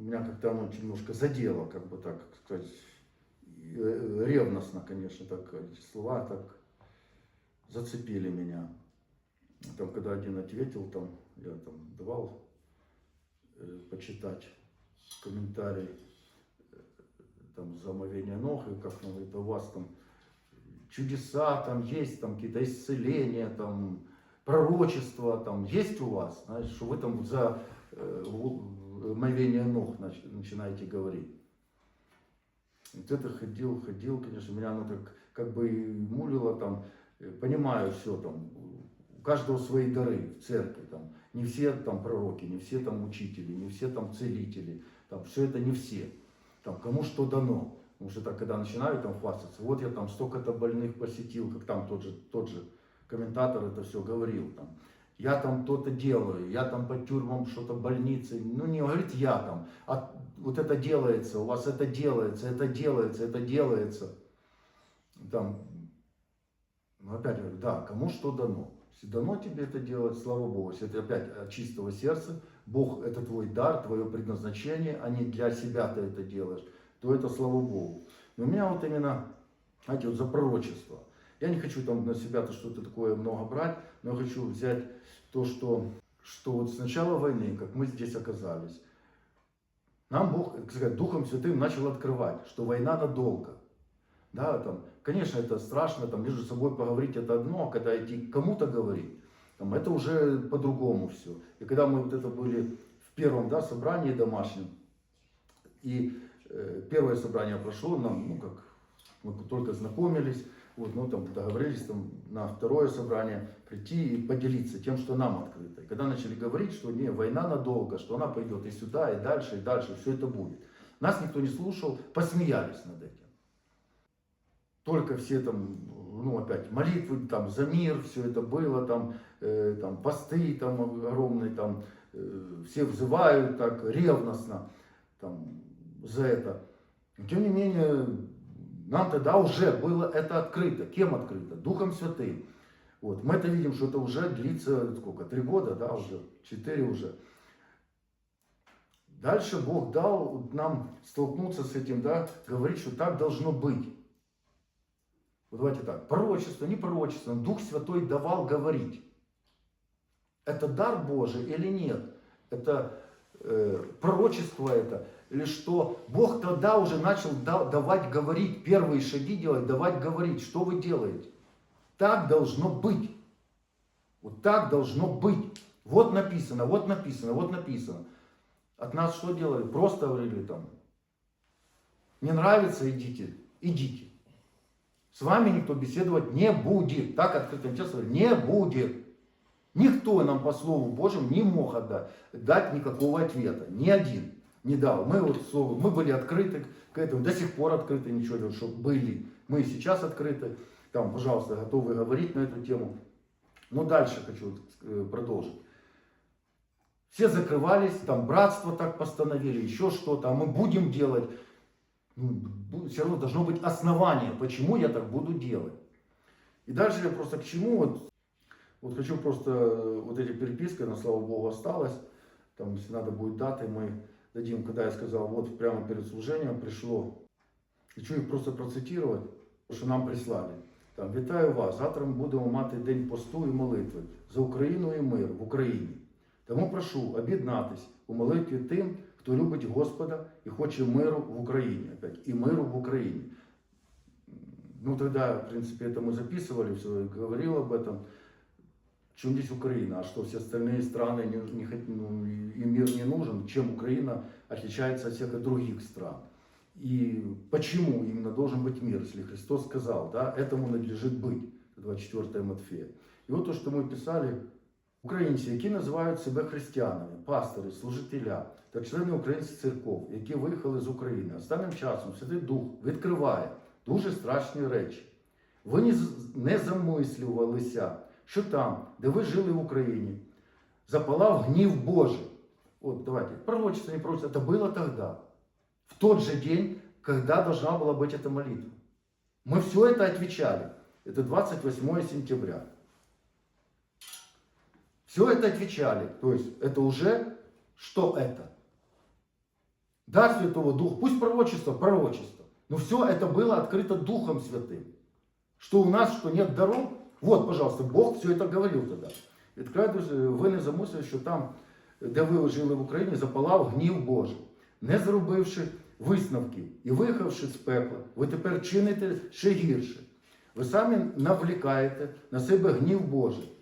меня как-то оно немножко задело, как бы так сказать, э, ревностно, конечно, так эти слова так зацепили меня. Там, когда один ответил, там, я там давал э, почитать комментарий э, там за омовение ног, и как он говорит, у вас там чудеса там есть, там какие-то исцеления, там пророчества там есть у вас, знаешь, что вы там за э, в- омовение ног нач- начинаете говорить. Вот это ходил, ходил, конечно, меня оно так как бы и там, э, понимаю все там, у каждого свои дары в церкви там, не все там пророки, не все там учители, не все там целители, там все это не все, там кому что дано. Потому что так, когда начинают там хвастаться, вот я там столько-то больных посетил, как там тот же, тот же комментатор это все говорил, там, я там то-то делаю, я там по тюрьмам что-то больницы, ну не говорит я там, а вот это делается, у вас это делается, это делается, это делается. Там, ну опять говорю, да, кому что дано. Если дано тебе это делать, слава Богу, если это опять от чистого сердца, Бог это твой дар, твое предназначение, а не для себя ты это делаешь, то это слава Богу. Но у меня вот именно, знаете, вот за пророчество. Я не хочу там на себя-то что-то такое много брать, но я хочу взять то, что, что вот с начала войны, как мы здесь оказались, нам Бог, как сказать, Духом Святым начал открывать, что война надолго. Да, там, конечно, это страшно, там, между собой поговорить это одно, а когда идти кому-то говорить, там, это уже по-другому все. И когда мы вот это были в первом да, собрании домашнем, и э, первое собрание прошло, нам, ну как, мы только знакомились, вот, ну там договорились там, на второе собрание прийти и поделиться тем, что нам открыто. И когда начали говорить, что не, война надолго, что она пойдет и сюда, и дальше, и дальше, все это будет. Нас никто не слушал, посмеялись над этим. Только все там, ну опять, молитвы там за мир, все это было, там, э, там посты там огромные, там, э, все взывают так ревностно там, за это. Тем не менее, нам тогда уже было это открыто. Кем открыто? Духом Святым. Вот. Мы это видим, что это уже длится сколько? Три года, да, уже? Четыре уже. Дальше Бог дал нам столкнуться с этим, да, говорить, что так должно быть. Вот давайте так, пророчество, не пророчество, Дух Святой давал говорить. Это дар Божий или нет? Это э, пророчество это? Или что Бог тогда уже начал да- давать говорить, первые шаги делать, давать говорить, что вы делаете? Так должно быть. Вот так должно быть. Вот написано, вот написано, вот написано. От нас что делали? Просто говорили там, не нравится, идите, идите. С вами никто беседовать не будет. Так открытым текстом не будет. Никто нам по Слову Божьему не мог отдать, дать никакого ответа. Ни один не дал. Мы, вот, мы были открыты к этому, до сих пор открыты, ничего не что были. Мы и сейчас открыты. Там, пожалуйста, готовы говорить на эту тему. Но дальше хочу э, продолжить. Все закрывались, там братство так постановили, еще что-то, а мы будем делать. Ну, все равно должно быть основание, почему я так буду делать. И дальше я просто к чему, вот, вот хочу просто, э, вот эти переписки, она, слава Богу, осталась. Там, если надо будет даты, мы дадим, когда я сказал, вот прямо перед служением пришло. Хочу їх просто процитувати, що нам прислали. Там, вітаю вас, завтра ми будемо мати день посту і молитви за Україну і мир в Україні. Тому прошу об'єднатись у молитві тим, хто любить Господа і хоче миру в Україні. Опять, і миру в Україні. Ну, тогда, в принципе, это мы записывали, все, говорил об этом. Чем здесь Украина? А что, все остальные страны не, не хот- ну, и и мир не нужен? Чем Украина отличается от всех других стран? И почему именно должен быть мир, если Христос сказал, да, этому надлежит быть, 24 Матфея. И вот то, что мы писали, Українці, які називають себе християнами, пастори, служителя та члени українських церков, які виїхали з України, останнім часом Святий Дух відкриває дуже страшні речі. Ви не з- не замислювалися, що там, де ви жили в Україні, запалав гнів Божий. Вот давайте, пророчество, не пророчество, это было тогда, в тот же день, когда должна была быть эта молитва. Мы все это отвечали. Это 28 сентября. Все это отвечали. То есть это уже что это? Да, Святого Духа, пусть пророчество, пророчество. Но все это было открыто Духом Святым. Что у нас, что нет даров. Вот, пожалуйста, Бог все это говорил тогда. Відкраю, ви не замислили, що там, де ви жили в Україні, запалав гнів Божий. Не зробивши висновків і виїхавши з пекла, ви тепер чините ще гірше. Ви самі навлікаєте на себе гнів Божий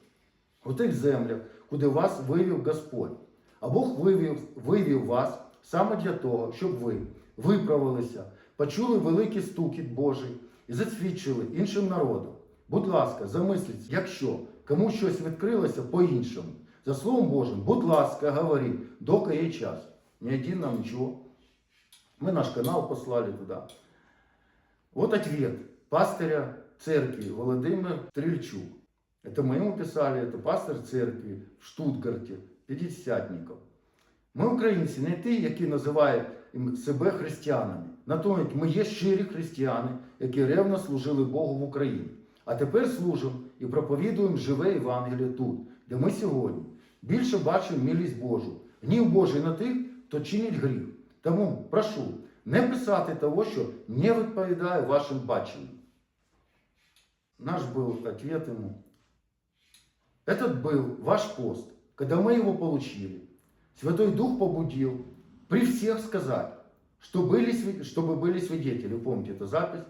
у тих землях, куди вас вивів Господь. А Бог вивів, вивів вас саме для того, щоб ви виправилися, почули великий стукіт Божий і засвідчили іншим народам. Будь ласка, замисліться, якщо кому щось відкрилося по-іншому, за Словом Божим, будь ласка, говоріть, доки є час. Ні один нам нічого. Мы наш канал послали туда. Вот ответ пастыря церкви Владимир Стрельчук. Это мы ему писали, это пастор церкви в Штутгарті, П'ятдесятников. Ми українці, не ті, які називають себе християнами. Натомість ми є щирі християни, які ревно служили Богу в Україні. А тепер служимо і проповідуємо живе Євангеліє тут, де ми сьогодні. Більше бачимо милість Божу, гнів Божий на тих, хто чинить гріх. Тому прошу не писати того, що не відповідає вашим баченням. Наш был ответ ему. Этот был ваш пост. Когда мы его получили, Святой Дух побудил при всех сказать, что были, свид- чтобы были свидетели. Помните эту запись?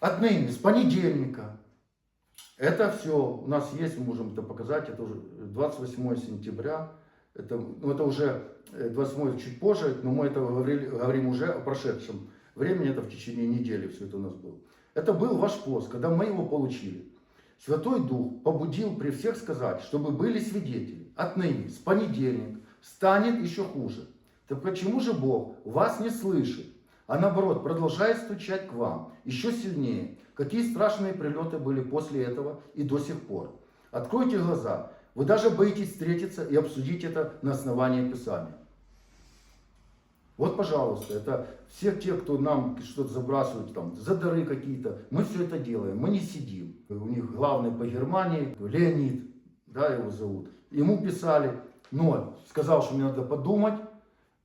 Отныне, с понедельника, это все у нас есть, мы можем это показать, это уже 28 сентября, это, ну, это уже э, 28 чуть позже, но мы это говорили, говорим уже о прошедшем времени, это в течение недели все это у нас было. Это был ваш пост, когда мы его получили. Святой Дух побудил при всех сказать, чтобы были свидетели. Отныне, с понедельника, станет еще хуже. Так почему же Бог вас не слышит, а наоборот продолжает стучать к вам еще сильнее? Какие страшные прилеты были после этого и до сих пор? Откройте глаза. Вы даже боитесь встретиться и обсудить это на основании Писания. Вот, пожалуйста, это все те, кто нам что-то забрасывают, там, за дары какие-то, мы все это делаем, мы не сидим. У них главный по Германии, Леонид, да, его зовут. Ему писали, но сказал, что мне надо подумать,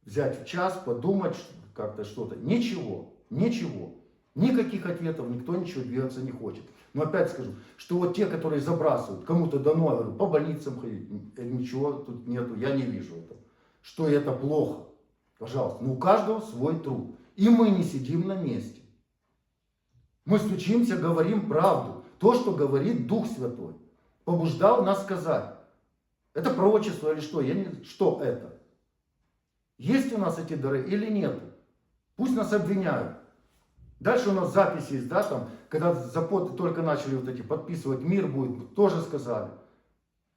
взять в час, подумать как-то что-то. Ничего, ничего. Никаких ответов, никто ничего двигаться не хочет. Но опять скажу, что вот те, которые забрасывают, кому-то дано, я говорю, по больницам ходить, э, ничего тут нету, я не вижу этого. Что это плохо. Пожалуйста, но у каждого свой труд. И мы не сидим на месте. Мы стучимся, говорим правду. То, что говорит Дух Святой. Побуждал нас сказать. Это пророчество или что? Я не... Что это? Есть у нас эти дары или нет? Пусть нас обвиняют. Дальше у нас записи есть, да, там, когда запоты только начали вот эти подписывать, мир будет, тоже сказали.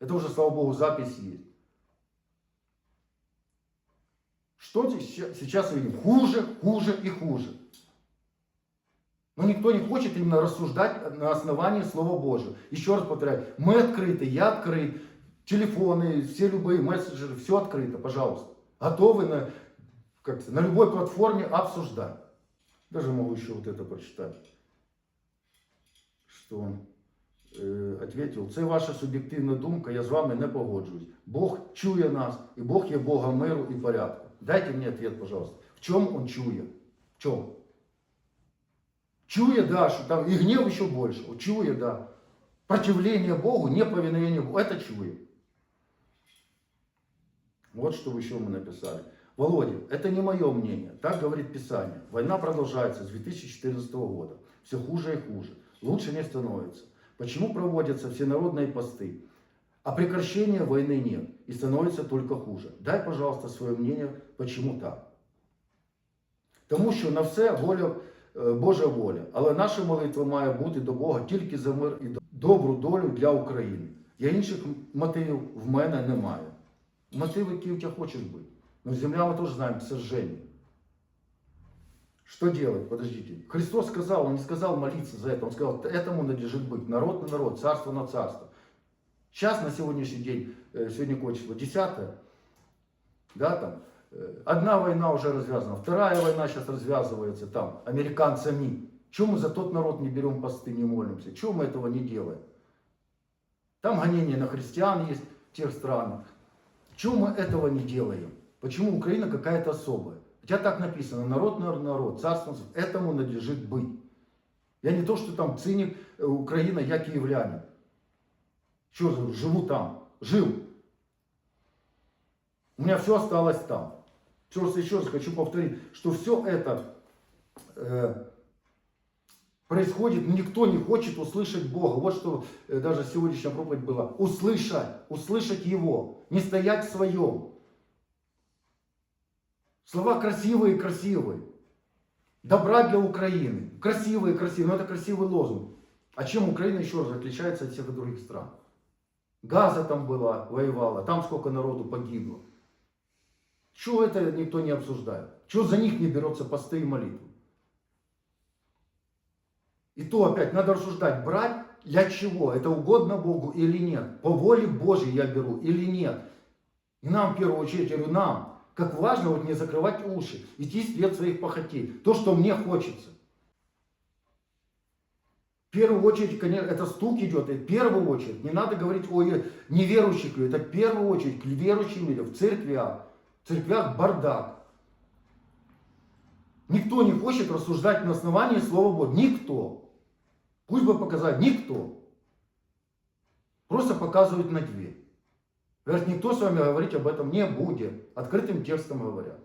Это уже, слава Богу, записи есть. Что сейчас видим? Хуже, хуже и хуже. Но никто не хочет именно рассуждать на основании Слова Божьего. Еще раз повторяю, мы открыты, я открыт, телефоны, все любые мессенджеры, все открыто, пожалуйста. Готовы на, как это, на любой платформе обсуждать. Даже могу еще вот это прочитать. Что он е, ответил, це ваша суб'єктивна думка, я з вами не погоджуюсь. Бог чує нас, і Бог є Богом миру і порядку. Дайте мне ответ, пожалуйста. В чем он чує? В чем? Чує, да, что там и гнев еще больше. Вот Чує, да. Противление Богу, неповиновение Богу. Это чує. Вот что еще мы написали. Володя, это не мое мнение, так говорит Писание. Война продолжается с 2014 года. Все хуже и хуже. Лучше не становится. Почему проводятся всенародные посты? А прекращения войны нет. И становится только хуже. Дай, пожалуйста, свое мнение, почему так. Тому що на все воля, е, Божа воля. Але наша молитва має бути до Бога тільки за мир і добру долю для України. Я інших мотивів в мене немає. Мотив, який у тебе хочеш бути. Но земля мы тоже знаем, к сожалению. Что делать? Подождите. Христос сказал, Он не сказал молиться за это. Он сказал, этому надлежит быть. Народ на народ, царство на царство. Сейчас, на сегодняшний день, э, сегодня какое? 10 да, там, э, одна война уже развязана, вторая война сейчас развязывается там, американцами. Чего мы за тот народ не берем посты, не молимся? Чего мы этого не делаем? Там гонения на христиан есть в тех странах. Чего мы этого не делаем? Почему Украина какая-то особая? Хотя так написано, народ, народ, народ, царство, этому надлежит быть. Я не то, что там циник, э, Украина, я киевлянин. Что же, живу там, жил. У меня все осталось там. Просто еще раз хочу повторить, что все это э, происходит, никто не хочет услышать Бога. Вот что э, даже сегодняшняя проповедь была. Услышать, услышать Его, не стоять в своем. Слова красивые, красивые. Добра для Украины. Красивые, красивые. Но это красивый лозунг. А чем Украина еще раз отличается от всех других стран? Газа там была, воевала, там сколько народу погибло. Чего это никто не обсуждает? Чего за них не берется посты и молитвы? И то опять надо рассуждать, брать для чего? Это угодно Богу или нет? По воле Божьей я беру или нет? И нам, в первую очередь, я говорю, нам, как важно вот не закрывать уши, идти след своих похотей. То, что мне хочется. В первую очередь, конечно, это стук идет, и в первую очередь, не надо говорить о неверующих людях, это в первую очередь к верующим людям, в церквях. В церквях бардак. Никто не хочет рассуждать на основании Слова Божьего. Никто. Пусть бы показать, никто. Просто показывают на дверь. Говорят, никто с вами говорить об этом не будет. Открытым текстом говорят.